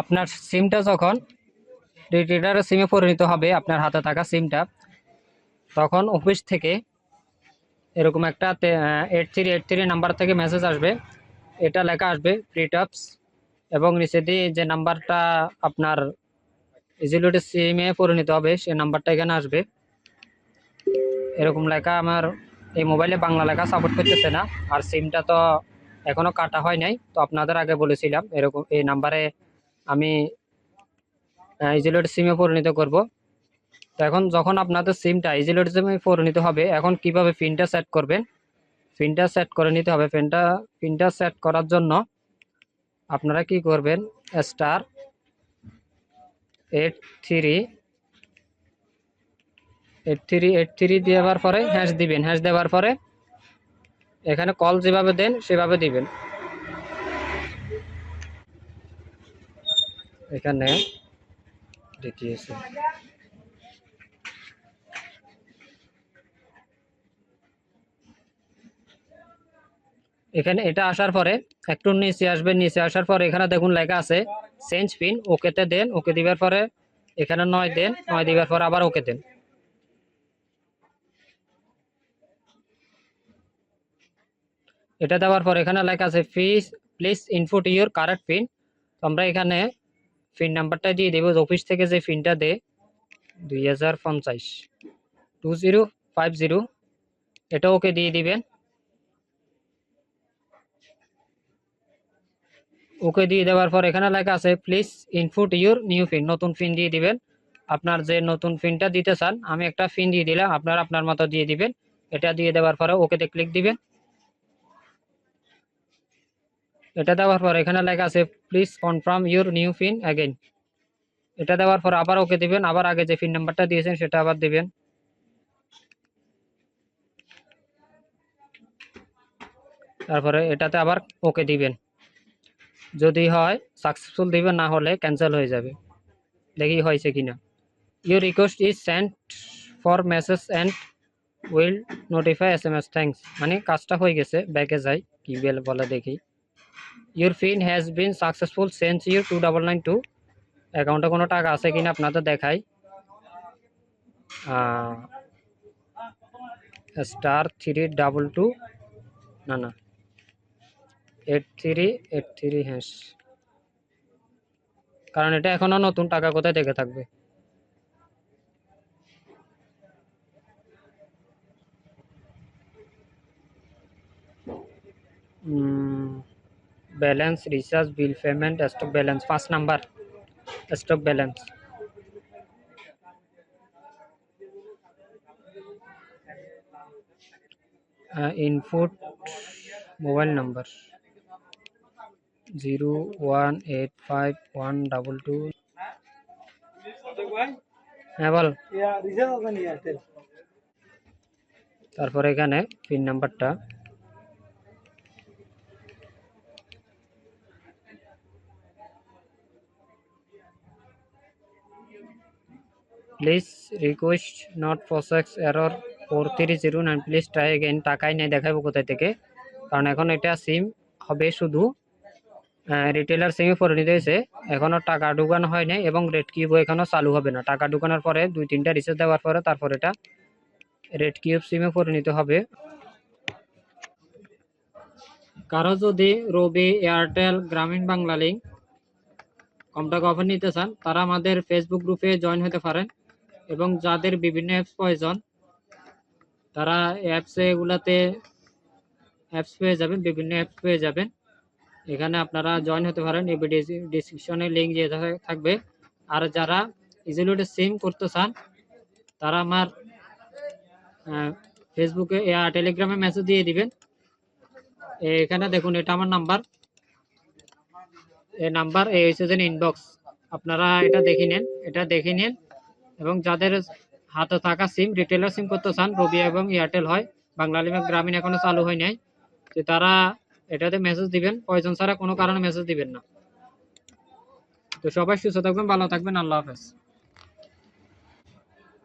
আপনার সিমটা যখন রিটেলারের সিমে পরিণত হবে, আপনার হাতে থাকা সিমটা, তখন অফিস থেকে এরকম একটা eight three eight three number থেকে মেসেজ আসবে। এটা লেখা আসবে প্রিটপস এবং নিচে দিয়ে যে নাম্বারটা আপনার ইজিলিটি সিমে পরিণত হবে, সেই নাম্বারটা এখানে আসবে। এরকম লেখা আমার এই মোবাইলে বাংলা লেখা সাপোর্ট করতেছে না, আর সিমটা তো এখনও কাটা হয় নাই, তো আপনাদের আগে বলেছিলাম, এরকম এই নাম্বারে আমি ইজিলোড সিমে পরিণত করব। তো এখন যখন আপনাদের সিমটা ইজিলোড সিমে পরিণত হবে, এখন কীভাবে পিনটা সেট করবেন? পিনটা সেট করে নিতে হবে। পিনটা পিনটা সেট করার জন্য আপনারা কি করবেন? Star eight three eight three eight three দেওয়ার পরে হ্যাশ দিবেন। হ্যাশ দেওয়ার পরে এখানে কল যেভাবে দেন, সেভাবে দিবেন। এখানে দেখিয়েছি। এখানে এটা আসার পরে একটু নিচে আসবেন, নিচে আসার পরে এখানে দেখুন লেখা আছে চেঞ্জ পিন ওকেতে দেন ওকে দিবার পরে এখানে নয় দেন, নয় দিবার পরে আবার ওকে দেন। এটা দেওয়ার পর এখানে লেখা আছে please please input your correct pin তো আমরা এখানে পিন নাম্বারটা দিয়ে দেবো অফিস থেকে যে পিনটা দে, দুই হাজার পঞ্চাশ। টু জিরো ফাইভ জিরো এটা ওকে দিয়ে দিবেন। ওকে দিয়ে দেওয়ার পর এখানে লেখা আছে please input your new pin নতুন পিন দিয়ে দিবেন। আপনার যে নতুন পিনটা দিতে চান, আমি একটা পিন দিয়ে দিলাম, আপনার আপনার মতো দিয়ে দিবেন। এটা দিয়ে দেওয়ার পরে ওকেতে ক্লিক দিবেন। এটা দেওয়ার পর এখানে লেখা আছে please confirm your new pin again এটা দেওয়ার পর আবার ওকে দিবেন, আবার আগে যে পিন নাম্বারটা দিয়েছেন সেটা আবার দিবেন। তারপরে এটাতে আবার ওকে দিবেন। যদি হয় সাকসেসফুল দিবেন, না হলে ক্যান্সেল হয়ে যাবে। দেখি হয়েছে কিনা। Your request is sent for message and will notify S M S thanks মানে কাজটা হয়ে গেছে ব্যাকে যাই, কি বেল, বলে দেখি। Your pin has been successful sense your two double nine two অ্যাকাউন্টে কোনো টাকা আছে কিনা আপনাদের দেখাই। স্টার থ্রি ডাবল টু না না। এইট থ্রি এইট থ্রি হ্যাঁ। কারণ এটা এখনও নতুন টাকা কোথায় থেকে থাকবে? Balance recharge bill payment stock balance পাঁচ number stock balance input mobile number zero one eight five one double two হ্যাঁ বল তারপরে এখানে পিন নাম্বারটা please request not process error four three zero nine please try again টাকাই নেই দেখাবো কোথায় থেকে। কারণ এখন এটা সিম হবে শুধু রিটেলার সিমে পরিণত হয়েছে। এখনও টাকা ঢুকানো হয় নাই এবং রেড কিউব এখনও চালু হবে না। টাকা ঢুকানোর পরে দুই তিনটা রিচার্জ দেওয়ার পরে তারপর এটা রেড কিউব সিমে পরিণত হবে। কারও যদি রবি এয়ারটেল গ্রামীণ বাংলা লিঙ্ক কম টাকা নিতে চান, তারা আমাদের ফেসবুক গ্রুপে জয়েন হতে পারেন। এবং যাদের বিভিন্ন অ্যাপস প্রয়োজন, তারা অ্যাপসে এগুলাতে অ্যাপস পেয়ে যাবেন, বিভিন্ন অ্যাপস পেয়ে যাবেন। এখানে আপনারা জয়েন হতে পারেন, এই ডিসক্রিপশনে লিঙ্ক দিয়ে থাকবে। আর যারা ইজিলিটে সিম করতে চান, তারা আমার ফেসবুকে টেলিগ্রামে মেসেজ দিয়ে দিবেন। এখানে দেখুন, এটা আমার নাম্বার এই নাম্বার এই হচ্ছে ইনবক্স আপনারা এটা দেখে নেন, এটা দেখে নেন। এবং যাদের হাতে থাকা সিম রিটেলার সিম করতে চান, রবি এবং এয়ারটেল হয় বাংলা গ্রামীণ এখনও চালু হয় নাই, তো তারা এটাতে মেসেজ দিবেন, প্রয়োজন ছাড়া কোনো কারণে মেসেজ দিবেন না। তো সবাই সুস্থ থাকবেন, ভালো থাকবেন, আল্লাহ হাফেজ।